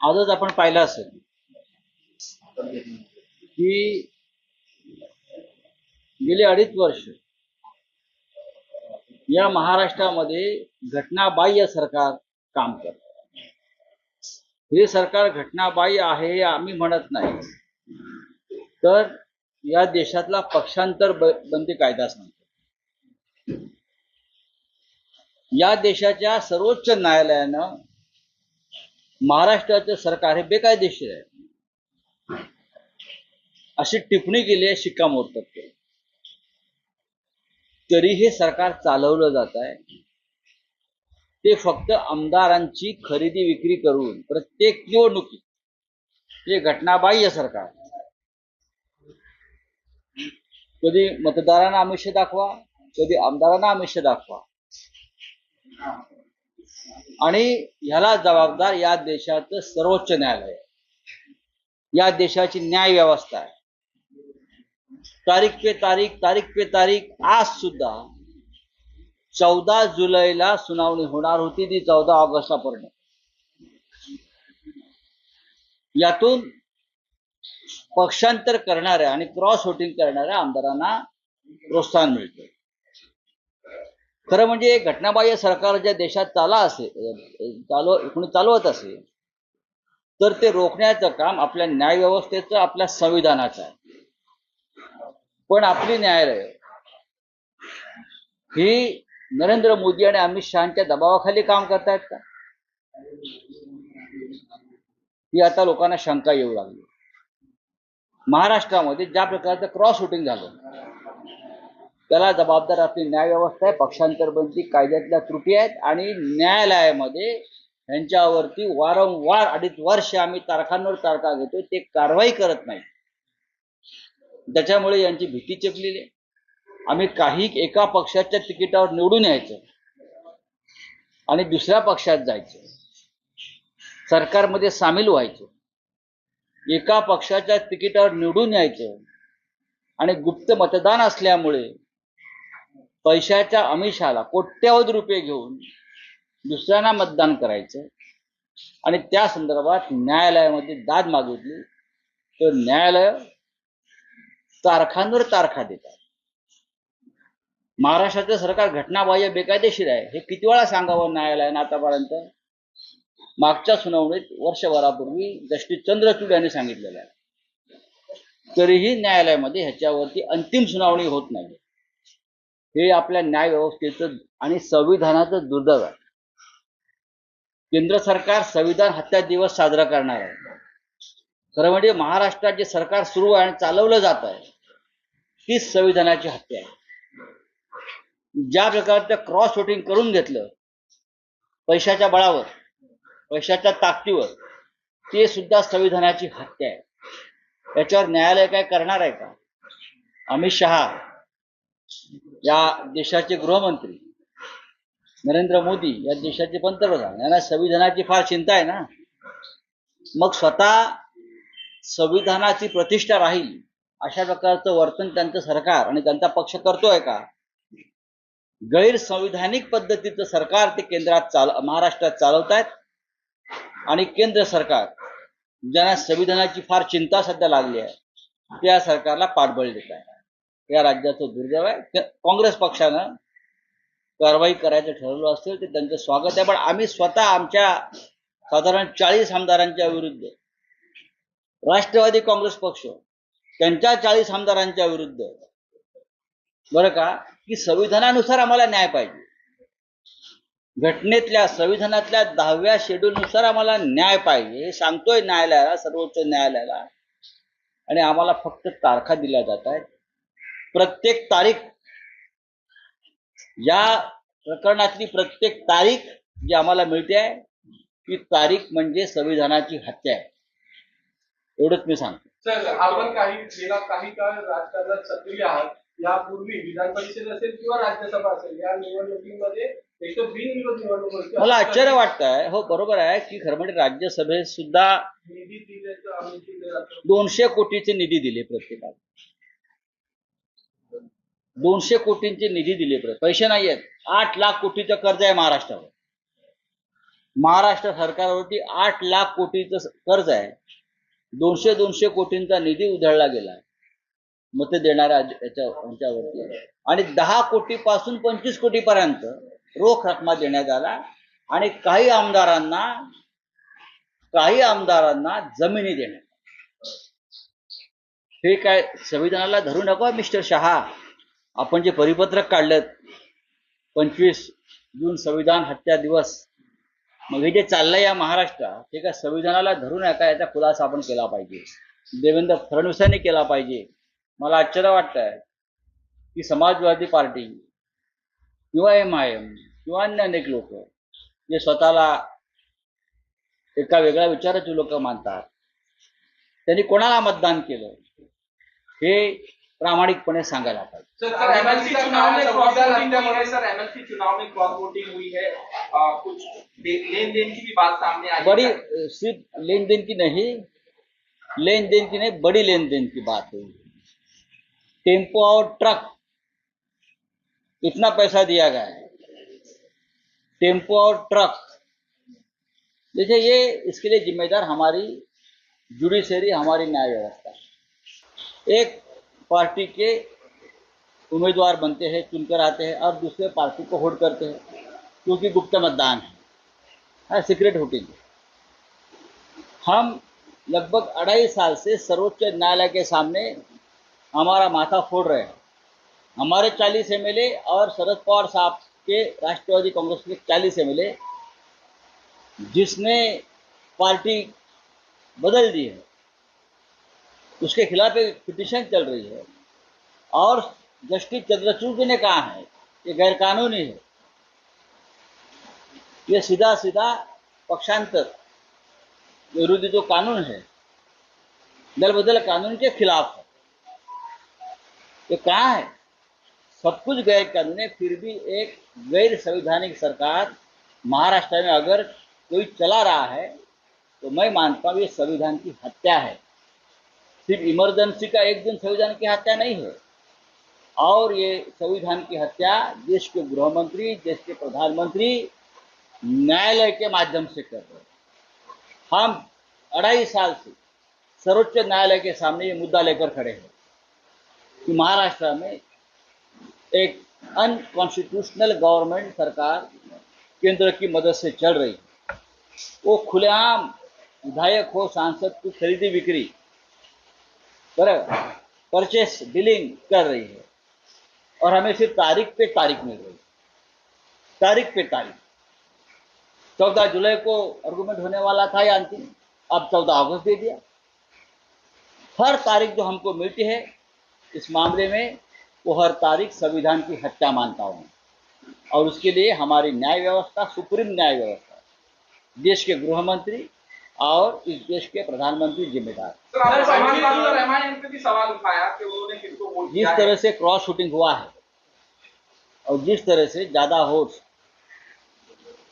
आजच आपण पाहिलं असेल की गेली अडीच वर्ष या महाराष्ट्रामध्ये घटनाबाह्य सरकार काम करत. हे सरकार घटनाबाह्य आहे हे आम्ही म्हणत नाही. तर या देशातला पक्षांतर बंदी कायदा सांगतो या देशाच्या सर्वोच्च न्यायालयानं महाराष्ट्राचं सरकार हे बेकायदेशीर आहे. अशी टिप्पणी केली आहे शिक्कामोर्तब केलं तरी हे सरकार चालवलं जात आहे. ते फक्त आमदारांची खरेदी विक्री करून प्रत्येक निवडणुकीत हे घटनाबाह्य सरकार. कधी मतदारांना आमिष दाखवा कधी आमदारांना आमिष दाखवा. आणि ह्याला जबाबदार या देशाचं सर्वोच्च न्यायालय या देशाची न्याय व्यवस्था आहे. तारीख पे तारीख तारीख पे तारीख. आज सुद्धा चौदा जुलैला सुनावणी होणार होती ती चौदा ऑगस्टपर्यंत यातून पक्षांतर करणाऱ्या आणि क्रॉस व्होटिंग करणाऱ्या आमदारांना प्रोत्साहन मिळतं खरं म्हणजे घटनाबाह्य सरकार ज्या देशात चाला असेल चालू कोणी चालवत असेल तर ते रोखण्याचं काम आपल्या न्यायव्यवस्थेचं आपल्या संविधानाचं आहे. पण आपली न्यायालय ही नरेंद्र मोदी आणि अमित शहाच्या दबावाखाली काम करतायत का? ही आता लोकांना शंका येऊ लागली. महाराष्ट्रामध्ये ज्या प्रकारचं क्रॉस शूटिंग झालं त्याला जबाबदार आपली न्यायव्यवस्था आहे पक्षांतरबंदी कायद्यातल्या त्रुटी आहेत आणि न्यायालयामध्ये यांच्यावरती वारंवार अडीच वर्ष आम्ही तारखांवर तारखा घेतो ते कारवाई करत नाही त्याच्यामुळे यांची भीती चकलेली आहे. आम्ही काही एका पक्षाच्या तिकिटावर निवडून यायचं आणि दुसऱ्या पक्षात जायचं. सरकारमध्ये सामील व्हायचं. एका पक्षाच्या तिकिटावर निवडून यायचं आणि गुप्त मतदान असल्यामुळे पैशाच्या अमिषाला कोट्यावधी रुपये घेऊन दुसऱ्यांना मतदान करायचं आणि त्या संदर्भात न्यायालयामध्ये दाद मागितली. तर न्यायालय तारखांवर तारखा देतात. महाराष्ट्राचं सरकार घटनाबाह्य बेकायदेशीर आहे. हे किती वेळा सांगावं न्यायालयानं आतापर्यंत मागच्या सुनावणीत वर्षभरापूर्वी जस्टिस चंद्रचूड यांनी सांगितलेलं आहे. तरीही न्यायालयामध्ये ह्याच्यावरती अंतिम सुनावणी होत नाही. हे आपल्या न्याय व्यवस्थेचं आणि संविधानाचं दुर्दैव आहे. केंद्र सरकार संविधान हत्या दिवस साजरा करणार आहे. खरं म्हणजे महाराष्ट्रात जे सरकार सुरू आहे आणि चालवलं जात आहे तीच संविधानाची हत्या आहे. ज्या प्रकारचं क्रॉस वोटिंग करून घेतलं पैशाच्या बळावर पैशाच्या ताकदीवर ते सुद्धा संविधानाची हत्या आहे. याच्यावर न्यायालय काय करणार आहे का? अमित शहा या देशाचे गृहमंत्री नरेंद्र मोदी या देशाचे पंतप्रधान यांना संविधानाची फार चिंता आहे ना? मग स्वतः संविधानाची प्रतिष्ठा राहील अशा प्रकारचं वर्तन त्यांचं सरकार आणि त्यांचा पक्ष करतोय का? गैरसंविधानिक पद्धतीचं सरकार ते केंद्रात चाल महाराष्ट्रात चालवत आहेत आणि केंद्र सरकार ज्यांना संविधानाची फार चिंता सध्या लागली आहे त्या सरकारला पाठबळ देत आहे या राज्याचं दुर्दैव आहे. काँग्रेस पक्षानं कारवाई करायचं ठरवलं असेल ते त्यांचं स्वागत आहे. पण आम्ही स्वतः आमच्या साधारण चाळीस आमदारांच्या विरुद्ध राष्ट्रवादी काँग्रेस पक्ष त्यांच्या चाळीस आमदारांच्या विरुद्ध. बरं का? की संविधानानुसार आम्हाला न्याय पाहिजे. घटनेतल्या संविधानातल्या दहाव्या शेड्यूलनुसार आम्हाला न्याय पाहिजे. हे सांगतोय न्यायालयाला सर्वोच्च न्यायालयाला. आणि आम्हाला फक्त तारखा दिल्या जात आहेत. प्रत्येक तारीख या प्रकरणातली प्रत्येक तारीख जी आम्हाला मिळते आहे ती तारीख म्हणजे संविधानाची हत्या आहे. एवढंच मी सांगतो. सर आपण काही गेला काही काळ राजकारणात सक्रिय आहात. यापूर्वी विधान परिषद असेल किंवा राज्यसभा असेल या निवडणुकीमध्ये एक तर बिनविरोध निवडणूक होती. मला आश्चर्य वाटत आहे हो बरोबर आहे की खरं म्हणजे राज्यसभेत सुद्धा निधी दिल्याचं आम्ही दिलं जातं. दोनशे कोटीचे निधी दिले प्रत्येकाला. दोनशे कोटींचे निधी दिले प्रत्येक पैसे नाही आहेत. आठ लाख कोटीचं कर्ज आहे महाराष्ट्रावर. महाराष्ट्र सरकारवरती आठ लाख कोटीचं स- कर्ज आहे. दोनशे दोनशे कोटींचा निधी उधळला गेला मते देणाऱ्या याच्या यांच्यावरती. आणि दहा कोटी पासून पंचवीस कोटी पर्यंत रोख रकमा देण्यात आला. आणि काही आमदारांना काही आमदारांना जमिनी देण्यात हे काय संविधानाला धरू नका मिस्टर शहा? आपण जे परिपत्रक काढलं पंचवीस जून संविधान हत्या दिवस मग हे जे चाललंय या महाराष्ट्रात हे का संविधानाला धरून आहे का? याचा खुलासा आपण केला पाहिजे. देवेंद्र फडणवीसांनी केला पाहिजे. मला आश्चर्य वाटत आहे की समाजवादी पार्टी किंवा एम आय एम किंवा अन्य अनेक लोक जे स्वतःला एका वेगळ्या विचाराचे लोक मानतात त्यांनी कोणाला मतदान केलं? हे प्रामाणिकपणे सांगायला पाहिजे. सर, सर एमएलसी चुनाव में क्रॉस वोटिंग हुई है। सर एमएलसी चुनाव में क्रॉस वोटिंग हुई है। आ, कुछ लेन देन की भी बात सामने आई बड़ी सिर्फ़ लेन देन की नहीं लेन देन की नहीं बड़ी लेन देन की बात हुई। टेंपो और ट्रक इतना पैसा दिया गया है। टेंपो और ट्रक देखिए ये इसके लिए जिम्मेदार हमारी जुडिशरी हमारी न्याय व्यवस्था। एक पार्टी के उम्मीदवार बनते हैं, चुनकर आते हैं, और दूसरे पार्टी को होल्ड करते हैं, क्योंकि गुप्त मतदान है। है सीक्रेट वोटिंग हम लगभग अढ़ाई साल से सर्वोच्च न्यायालय के सामने हमारा माथा फोड़ रहे हैं। हमारे चालीस एम और शरद पवार साहब के राष्ट्रवादी कांग्रेस के चालीस एम जिसने पार्टी बदल दी है। उसके खिलाफ एक पिटिशन चल रही है। और जस्टिस चंद्रचूड़ ने कहा है, ये गैरकानूनी है। ये सीधा सीधा पक्षांतर विरोधी जो कानून है दल बदल कानून के खिलाफ है। ये कहाँ है, सब कुछ गैर कानूनी फिर भी एक गैर संवैधानिक सरकार महाराष्ट्र में अगर कोई चला रहा है तो मैं मानता हूँ ये संविधान की हत्या है। सिर्फ़ इमरजेंसी का एक दिन संविधान की हत्या नहीं है। और ये संविधान की हत्या देश के गृह मंत्री देश के प्रधानमंत्री न्यायालय के माध्यम से कर रहे हैं। हम अढ़ाई साल से सर्वोच्च न्यायालय के सामने ये मुद्दा लेकर खड़े हैं कि महाराष्ट्र में एक अनकॉन्स्टिट्यूशनल गवर्नमेंट सरकार केंद्र की मदद से चल रही है। वो खुलेआम विधायक हो, सांसद की खरीदी बिक्री परचेस डीलिंग कर रही है। और हमें सिर्फ़ तारीख पे तारीख मिल रही है। तारीख पे तारीख। चौदह जुलाई को आर्गूमेंट होने वाला था या अंतिम। अब चौदह अगस्त दे दिया। हर तारीख जो हमको मिलती है, इस मामले में वो हर तारीख संविधान की हत्या मानता हूँ। और उसके लिए हमारी न्याय व्यवस्था, सुप्रीम न्याय व्यवस्था। देश के गृह मंत्री और इस देश के प्रधानमंत्री जिम्मेदार। सर आपने सर, समाजवादी सर, और एमआईएम पे भी सवाल उठाया कि उन्होंने किसको वोट जिस तरह से क्रॉस शूटिंग हुआ है और जिस तरह से ज़्यादा वोट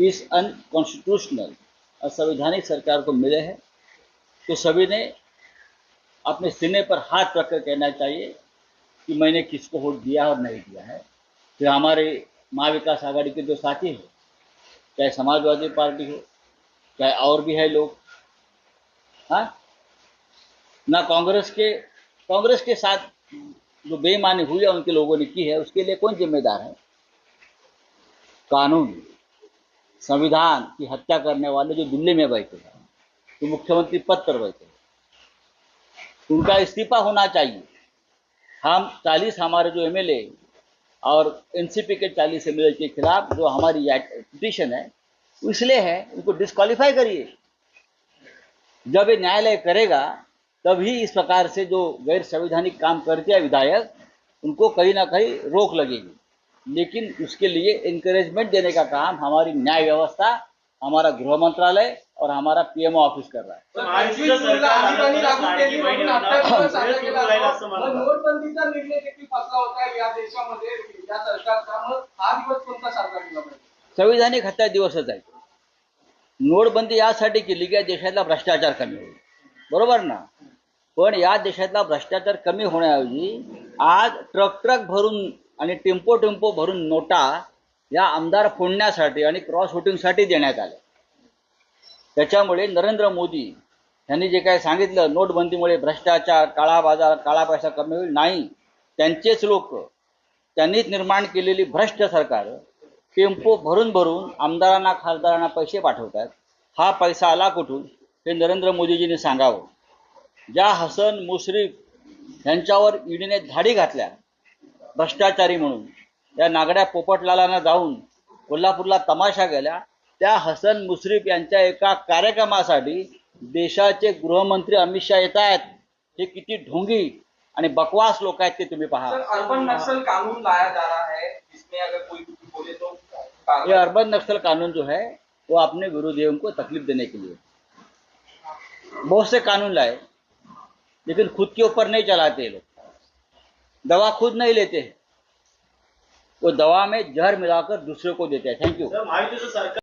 इस अनकॉन्स्टिट्यूशनल असंवैधानिक सरकार को मिले हैं तो सभी ने अपने सीने पर हाथ रखकर कहना चाहिए कि मैंने किसको वोट दिया और नहीं दिया है। फिर हमारे महा विकास आघाड़ी के जो साथी हैं चाहे समाजवादी पार्टी हो चाहे और भी है लोग हाँ? ना कांग्रेस के कांग्रेस के साथ जो बेईमानी हुई है, उनके लोगों ने की है, उसके लिए कौन जिम्मेदार है? कानून, संविधान की हत्या करने वाले जो दिल्ली में बैठे हैं, जो मुख्यमंत्री पद पर बैठे हैं, उनका इस्तीफा होना चाहिए। हम चालीस, हमारे जो एमएलए और एनसीपी के चालीस एमएलए के खिलाफ जो हमारी पिटिशन है, इसलिए है, उनको डिस्कालीफाई करिए। जब ये न्यायालय करेगा तभी इस प्रकार से जो गैर संवैधानिक काम करते हैं विधायक उनको कहीं ना कहीं रोक लगेगी। लेकिन उसके लिए इंकरेजमेंट देने का काम हमारी न्याय व्यवस्था हमारा गृह मंत्रालय और हमारा पीएमओ ऑफिस कर रहा है। संविधानिक हत्या दिवसच आहे नोटबंदी यासाठी केली की या देशातला भ्रष्टाचार कमी होईल. बरोबर ना? पण या देशातला भ्रष्टाचार कमी होण्याऐवजी आज ट्रक ट्रक भरून आणि टेम्पो टेम्पो भरून नोटा या आमदार फोडण्यासाठी आणि क्रॉस वोटिंगसाठी देण्यात आल्या. त्याच्यामुळे नरेंद्र मोदी यांनी जे काय सांगितलं नोटबंदीमुळे भ्रष्टाचार काळा बाजार काळा पैसा कमी होईल नाही. त्यांचेच लोक त्यांनीच निर्माण केलेली भ्रष्ट सरकार टेम्पो भरून भरून आमदारांना खासदारांना पैसे पाठवतात. हा पैसा आला कुठून? हे नरेंद्र मोदीजींनी सांगावं. ज्या हसन मुश्रीफ यांच्यावर ईडीने धाडी घातल्या भ्रष्टाचारी म्हणून या नागड्या पोपटलालांना जाऊन कोल्हापूरला तमाशा गेल्या त्या हसन मुश्रीफ यांच्या एका कार्यक्रमासाठी देशाचे गृहमंत्री अमित शहा येत आहेत हे किती ढोंगी आणि बकवास लोक आहेत ते तुम्ही पहा. अर्बन नक्सल कानून लाया जा रहा है जिसमें अगर कोई बोले तो ये अर्बन नक्सल कानून जो है वो अपने गुरुदेव को तकलीफ़ देने के लिए। बहुत से कानून लाए लेकिन खुद के ऊपर नहीं चलाते लोग। दवा खुद नहीं लेते वो दवा में जहर मिलाकर दूसरे को देते हैं। थैंक यू सरकार